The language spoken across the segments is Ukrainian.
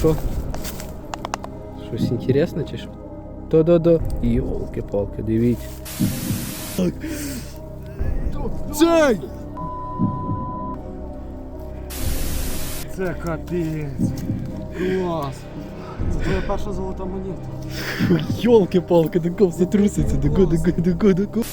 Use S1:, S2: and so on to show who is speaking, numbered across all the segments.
S1: що? Щось інтересне чи що? То-до-до. Йолки-палки, дивіться.
S2: Цей! Це капець. Клас. Це твоя перша золота монета.
S1: Йолки-палки, до кого затруситься, до кого, до кого,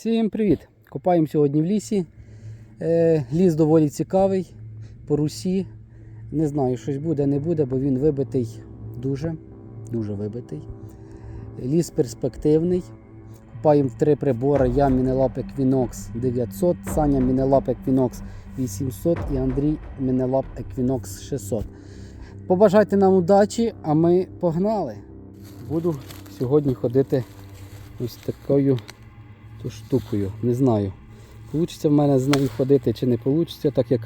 S1: Всім привіт! Копаємо сьогодні в лісі. Е, ліс доволі цікавий, по русі. Не знаю, щось буде, не буде, бо він вибитий дуже, дуже вибитий. Ліс перспективний. Копаємо в три прибори. Я Мінелап Equinox 900, Саня Мінелап Equinox 800 і Андрій Мінелап Equinox 600. Побажайте нам удачі, а ми погнали. Буду сьогодні ходити ось такою то штукою. Не знаю. Получиться в мене з нею ходити чи не вийде, так як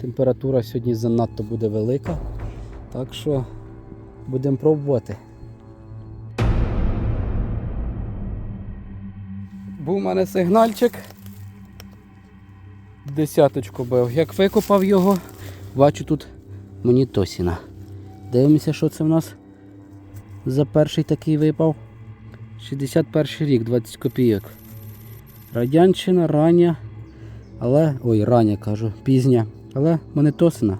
S1: температура сьогодні занадто буде велика. Так що будемо пробувати. Був у мене сигнальчик. Десяточку бив. Як викопав його, бачу тут монітосіна. Дивимося, що це в нас за перший такий випав. 61 рік, 20 копійок. Радянщина, рання, але. Ой, рання кажу, пізня. Але монетосина.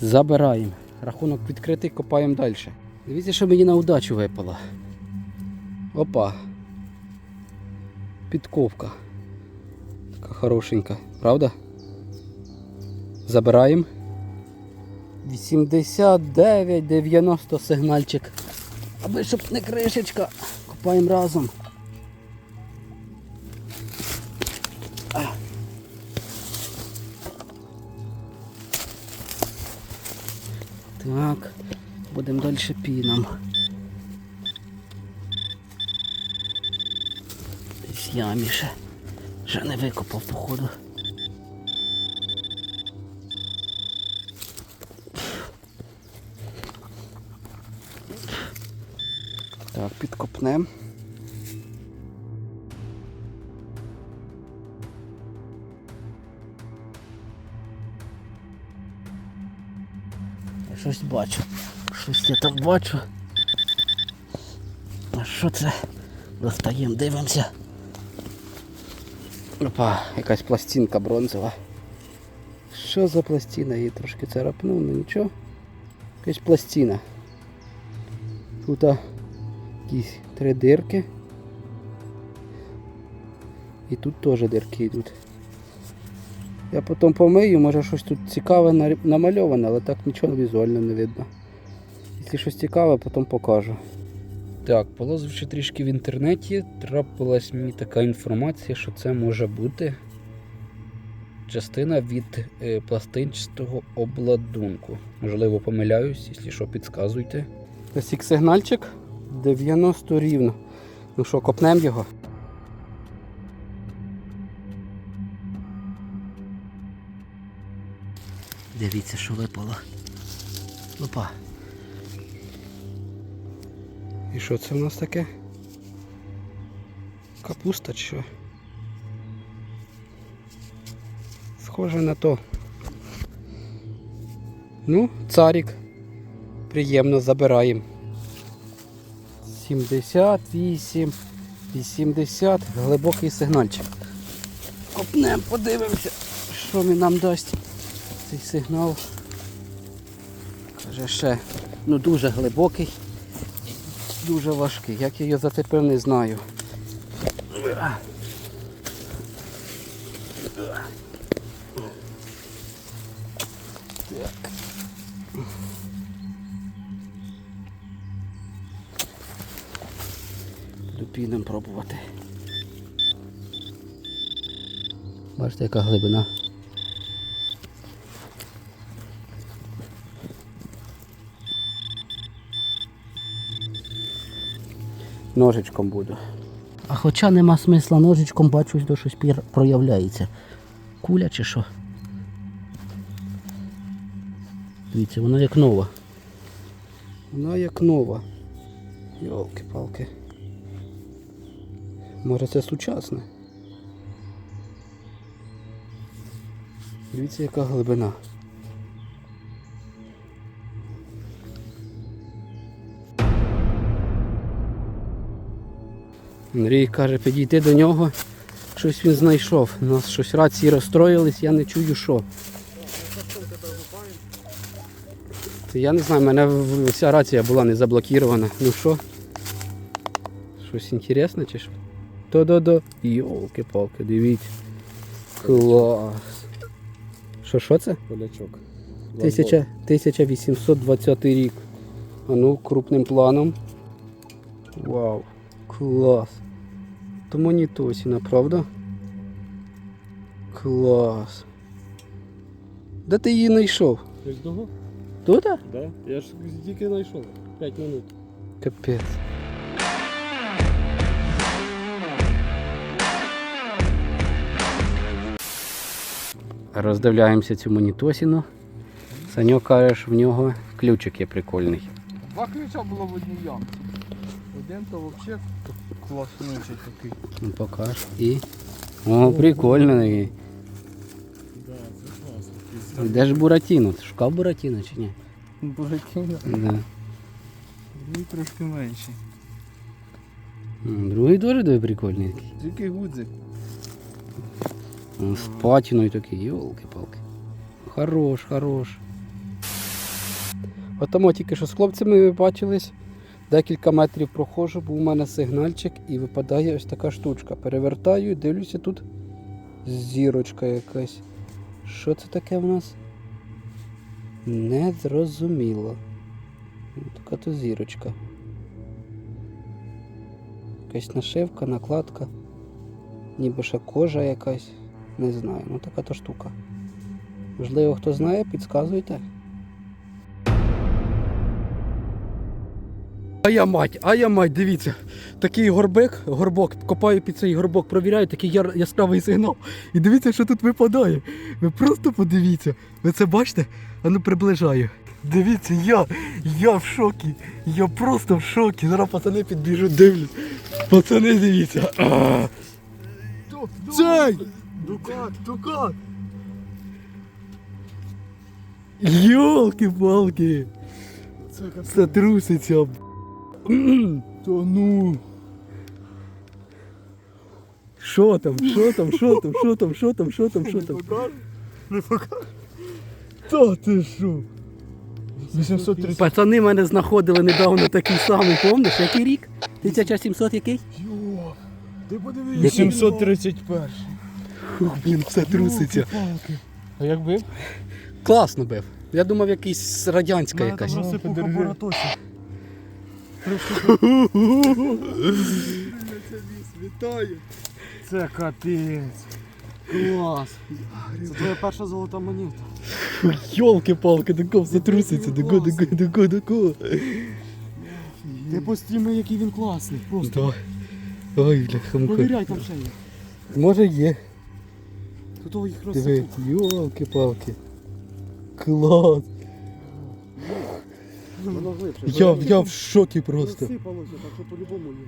S1: Забираємо. Рахунок відкритий, копаємо далі. Дивіться, що мені на удачу випало. Опа. Підковка. Така хорошенька, правда? Забираємо. 89, 90 сигнальчик. Аби щоб не кришечка. Копаємо разом. Будемо далі піном. Десь ямі ще. Ще не викопав, походу. Так, підкопнем. Я щось бачу. Щось я там бачу. А що це? Достаємо, дивимося. Опа, якась пластинка бронзова. Що за пластина? Її трошки царапнув, ну нічого. Якась пластина. Тут якісь три дирки. І тут теж дирки йдуть. Я потім помию, може щось тут цікаве намальоване, але так нічого візуально не видно. Якщо щось цікаве, потім покажу. Так, полазивши трішки в інтернеті, трапилась мені така інформація, що це може бути частина від е, пластинчатого обладунку. Можливо, помиляюсь, якщо що, підсказуйте. Ось як сигнальчик 90 рівно. Ну що, копнемо його? Дивіться, що випало. Опа. І що це в нас таке? Капуста чи що? Схоже на то. Ну, царик. Приємно забираємо. 78, 80, глибокий сигнальчик. Копнем, подивимося, що він нам дасть цей сигнал. Каже ще, ну дуже глибокий дуже важкий. Як я його зацепив, не знаю. Так. Пробувати. Бачите, яка глибина. Ножичком буду. А хоча нема смисла ножичком, бачу, що щось пір- проявляється. Куля чи що? Дивіться, вона як нова. Вона як нова. Йолки-палки. Може це сучасне. Дивіться, яка глибина. Андрій каже, підійти до нього. Щось він знайшов. У нас щось рації розстроїлись, я не чую що. Я не знаю, в мене вся рація була не заблокірована. Ну що? Щось інтересне чи що? То-до-до. Йолки-палки, дивіться. Клас. Що, що це?
S2: Полячок.
S1: 1820 рік. А ну, крупним планом. Вау. Клас. То монітосіна, правда? Клас. Де ти її знайшов?
S2: Десь того?
S1: Тут?
S2: Да. Я ж тільки знайшов. 5 минут.
S1: Капець. Роздивляємося цю монітосіну. Саньок каже, що в нього ключик є прикольний.
S3: Два ключа було в одній ямці. Один то взагалі класнючий такий.
S1: Ну покаж. І. О, прикольний.
S2: Да, це класно.
S1: Де ж Буратіно? Ти шукав Буратіно чи ні?
S3: Буракіно.
S1: Да.
S3: Другий трошки менший.
S1: Другий теж диви прикольний такий.
S3: Тільки гудзик.
S1: О, З патіною такий, йолки-палки. Хорош, хорош. Отамо тільки що з хлопцями бачились. Декілька метрів проходжу, був у мене сигнальчик і випадає ось така штучка. Перевертаю і дивлюся тут зірочка якась. Що це таке в нас? Не зрозуміло. Ну, Така то зірочка. Якась нашивка, накладка. Ніби ще кожа якась. Не знаю, ну така то штука. Можливо, хто знає, підказуйте. А я мать, а я мать, дивіться. Такий горбик, горбок, копаю під цей горбок, провіряю, такий яр- яскравий сигнал. І дивіться, що тут випадає. Ви просто подивіться. Ви це бачите? А ну приближаю. Дивіться, я, я в шокі. Я просто в шокі. Зараз пацани підбіжуть, дивлюсь. Пацани, дивіться. А! Цей!
S3: Дукат, дукат!
S1: Йолки-палки!
S3: Це
S1: труситься.
S3: То ну.
S1: Що там? Що там? Що там? Що там? Що там? Що там? Що там?
S3: Не покажу. Та ти що? 830.
S1: Пацани мене знаходили недавно такий самий, помниш? Який рік? 1700 який?
S3: Йо. Ти подивись. 831.
S1: Ух, блін, все труситься.
S3: А як бив?
S1: Класно бив. Я думав, якийсь радянська якась.
S3: Розсипав
S2: подержи.
S3: апаратосі. Вітаю.
S2: Це капець. Клас. Це твоя перша золота монета.
S1: Йолки-палки, до кого все труситься, до кого, до кого, до кого, до кого.
S2: Ти постійно, який він класний. Просто.
S1: Ой, бляха, муха.
S2: Провіряй там ще є.
S1: Може є.
S2: Тут їх
S1: Диви,
S2: розсипав.
S1: йолки-палки. Клас.
S2: Воно глибше.
S1: Я, я в шокі просто.
S2: Розсипалося, так що по-любому є.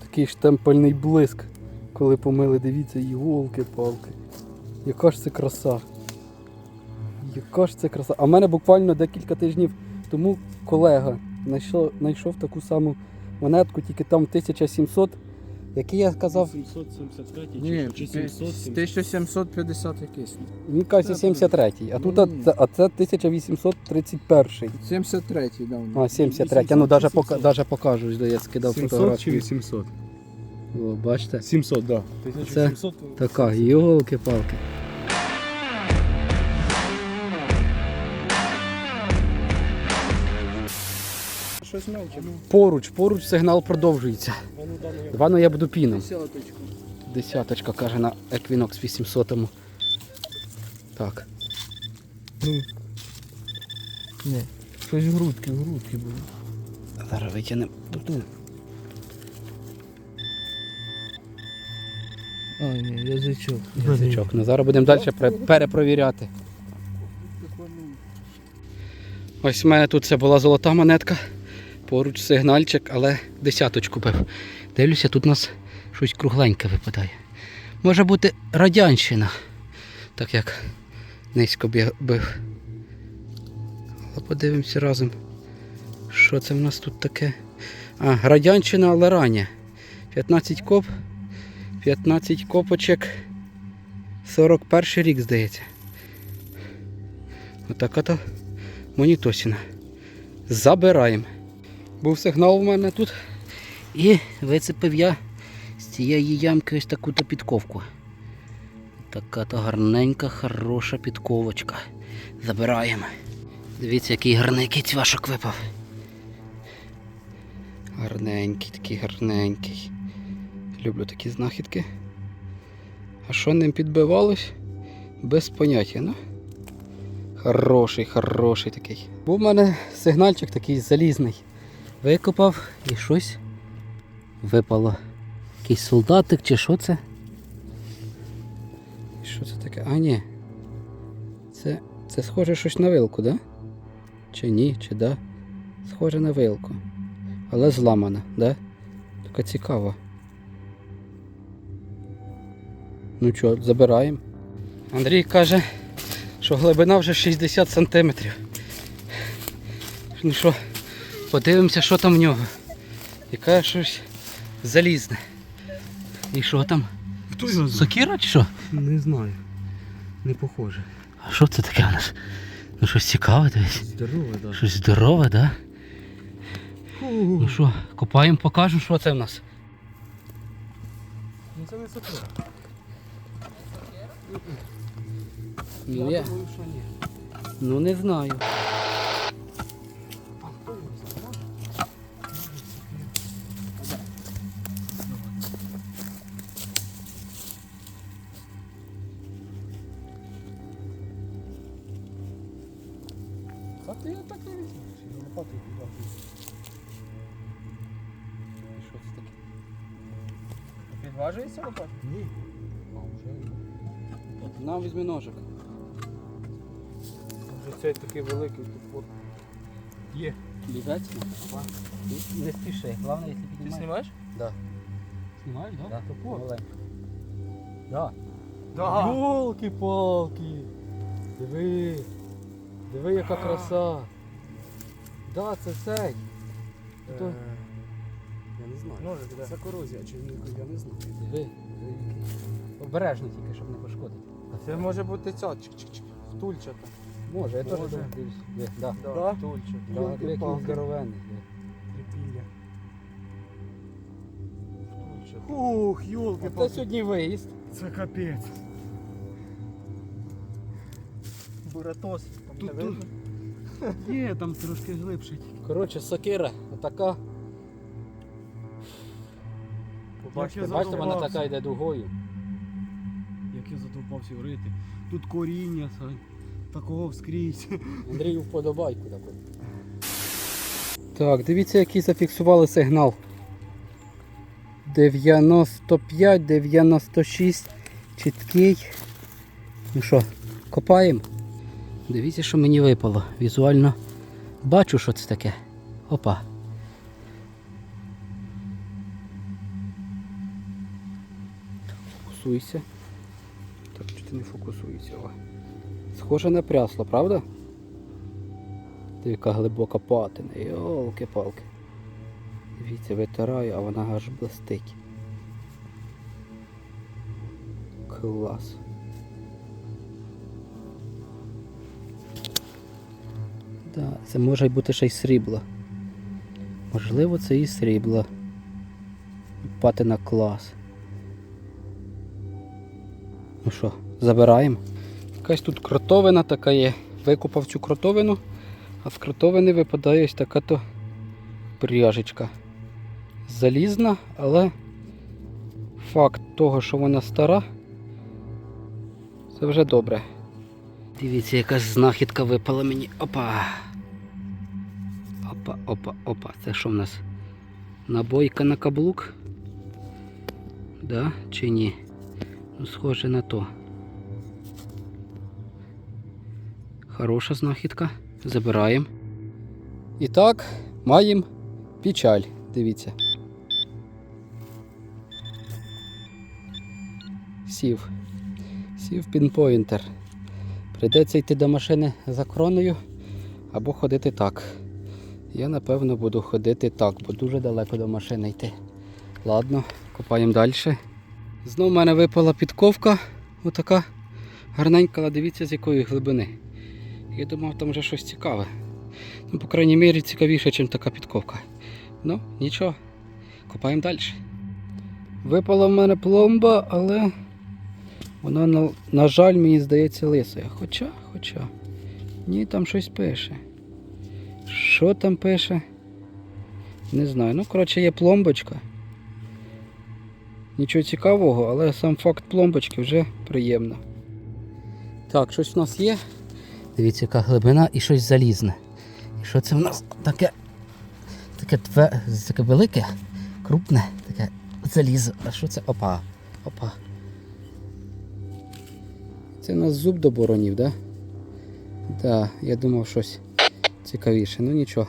S1: Такий штемпельний блиск, коли помили, дивіться, йолки-палки. Яка ж це краса. Яка ж це краса. А в мене буквально декілька тижнів тому колега знайшов, знайшов таку саму монетку, тільки там 1700, який я сказав,
S2: 773
S3: Ні,
S2: чи 700.
S3: 1750 якийсь.
S1: він каже 73 а тут а, це- а це 1831.
S3: 73-й да.
S1: А, 73 ну навіть пока, даже покажу, де я скидав
S2: 700 чи
S1: фотографію.
S2: 800?
S1: О, бачите?
S2: 700, так. Да. 1700.
S1: Така, йолки-палки.
S3: Щось мелче.
S1: Поруч, поруч сигнал продовжується.
S2: А ну, я
S1: ну буду піном.
S3: Десяточку.
S1: Десяточка каже на Equinox 800. Так.
S3: Ні. Щось грудки, грудки були.
S1: Зараз витягнемо.
S3: А, ні, язичок.
S1: Язичок. Ну зараз будемо далі перепровіряти. Ось в мене тут це була золота монетка. Поруч сигнальчик, але десяточку бив. Дивлюся, тут у нас щось кругленьке випадає. Може бути радянщина, так як низько бив. Але подивимося разом, що це в нас тут таке. А, радянщина, але рання. 15 коп, 15 копочок. 41 рік, здається. Отака то монітосіна. Забираємо. Був сигнал у мене тут. І вицепив я з цієї ямки ось таку то підковку. Така то гарненька, хороша підковочка. Забираємо. Дивіться, який гарненький цвяшок випав. Гарненький, такий гарненький. Люблю такі знахідки. А що ним підбивалось? Без поняття, ну. Хороший, хороший такий. Був в мене сигнальчик такий залізний. Викопав і щось випало. Якийсь солдатик чи що це? Що це таке? А, ні. Це, це схоже щось на вилку, да? Чи ні, чи да? Схоже на вилку. Але зламана, да? Така цікава. Ну що, забираємо. Андрій каже, що глибина вже 60 сантиметрів. Ну що, подивимося, що там в нього. Каже, щось залізне. І що там?
S2: Хто його знає?
S1: Сокіра чи що?
S2: Не знаю. Не похоже.
S1: А що це таке у нас? Ну щось цікаве дивись.
S2: Здорове, так.
S1: Щось здорове, да? Ну що, копаємо, покажемо, що це в нас.
S2: Ну це не сокира.
S1: Ну, я...
S2: думаю, що ні.
S1: ну не знаю.
S2: Тут. Є.
S1: Лізать? Не спіши, якщо
S3: Ти
S1: піднімаєш.
S3: знімаєш?
S1: Да. Знімаєш, да?
S3: Да.
S1: Топор. Маленько. Да.
S2: Да. Йолки-палки. Диви. Диви, яка краса. Да, це цей. То-
S1: Е, Я не знаю.
S3: Ножик, да.
S2: Це корозія чи ні, я не знаю.
S1: Диви. диви. Обережно тільки, щоб не пошкодити.
S3: Це може бути ця чик-чик-чик. Втульчата.
S1: Може, я теж
S2: Може.
S1: думаю, дивлюсь. Диви, Да.
S3: Да,
S2: Да?
S1: диви, який здоровенний.
S2: Припілля. Ух,
S1: Це
S2: йолки-палки.
S1: сьогодні виїзд.
S2: Це капець.
S3: Буратос. Там
S2: Тут-
S3: не видно?
S2: Є, там трошки глибше.
S1: Коротше, сокира, отака.
S2: Бачите,
S1: Бачите, вона
S2: задовбався.
S1: така йде дугою.
S2: Як я задовбався врити. Тут коріння, Сань. Такого вскрізь.
S1: Андрію вподобайку таку. Так, дивіться, який зафіксували сигнал. 95, 96, чіткий. Ну що, копаємо? Дивіться, що мені випало. Візуально бачу, що це таке. Опа. Фокусуйся. Так, чи ти не фокусується? О. Схоже на прясло, правда? Ти яка глибока патина. Йолки-палки. Дивіться, витираю, а вона аж блистить. Клас. Да, це може бути ще й срібло. Можливо, це і срібло. Патина клас. Ну що, забираємо? Якась тут кротовина така є. Викопав цю кротовину, а з кротовини випадає ось така то пряжечка. Залізна, але факт того, що вона стара, це вже добре. Дивіться, якась знахідка випала мені. Опа. Опа, опа, опа. Це що в нас? Набойка на каблук? Да, чи ні? Ну, схоже на то. Хороша знахідка. Забираємо. І так, маємо печаль. Дивіться. Сів. Сів пінпоінтер. Прийдеться йти до машини за кроною або ходити так. Я напевно буду ходити так, бо дуже далеко до машини йти. Ладно, копаємо далі. Знову в мене випала підковка, отака гарненька, дивіться з якої глибини. Я думав, там вже щось цікаве. Ну, по крайній мірі, цікавіше, ніж така підковка. Ну, нічого, копаємо далі. Випала в мене пломба, але вона, на, на жаль, мені здається, лисою. Хоча, хоча. Ні, там щось пише. Що там пише? Не знаю. Ну, коротше, є пломбочка. Нічого цікавого, але сам факт пломбочки вже приємно. Так, щось в нас є. Дивіться, яка глибина і щось залізне. І що це в нас таке? Таке тве, таке велике, крупне, таке залізо. А що це? Опа. Опа. Це у нас зуб до боронів, так? Да? Так, я думав щось цікавіше, ну нічого.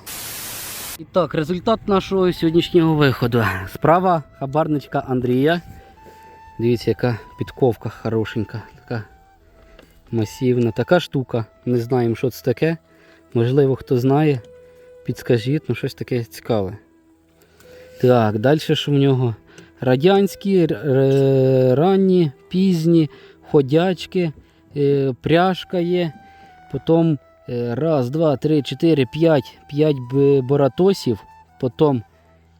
S1: І так, результат нашого сьогоднішнього виходу. Справа хабарничка Андрія. Дивіться, яка підковка хорошенька, масивна, така штука. Не знаємо, що це таке. Можливо, хто знає, підскажіть, ну щось таке цікаве. Так, далі що в нього? Радянські, р- ранні, пізні, ходячки, е, пряжка є. Потім е, раз, два, три, чотири, п'ять, п'ять боратосів. Потім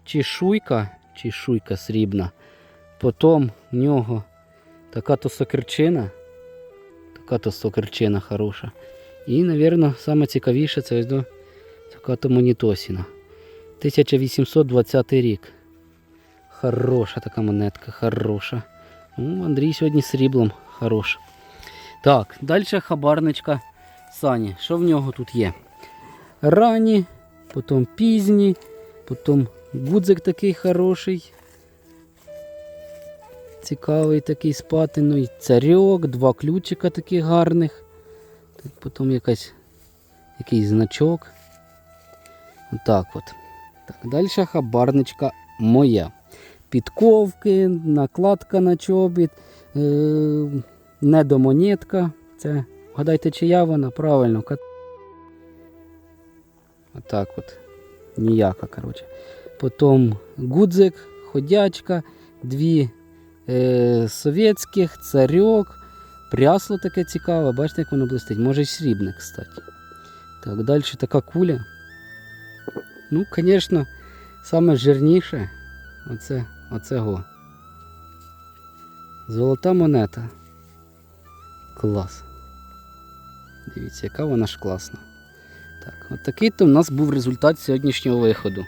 S1: чешуйка, чешуйка срібна. Потім в нього така то сокирчина. Така то сокирчина хороша. І, мабуть, саме цікавіше це ось до така то монітосіна. 1820 рік. Хороша така монетка, хороша. Ну, Андрій сьогодні сріблом хорош. Так, далі хабарничка Сані. Що в нього тут є? Ранні, потім пізні, потім гудзик такий хороший. Цікавий такий з патиною. Царьок, два ключика таких гарних. Так, потім якась, якийсь значок. Отак от. Так, далі хабарничка моя. Підковки, накладка на чобіт, е- недомонетка. Це, вгадайте, чия вона? Правильно. кат- Отак от. Ніяка, коротше. Потім гудзик, ходячка, дві е- совєтських, царьок, прясло таке цікаве, бачите, як воно блистить. Може й срібне, кстати. Так, далі така куля. Ну, звісно, саме жирніше оце, оце го. Золота монета. Клас. Дивіться, яка вона ж класна. Так, от такий то в нас був результат сьогоднішнього виходу.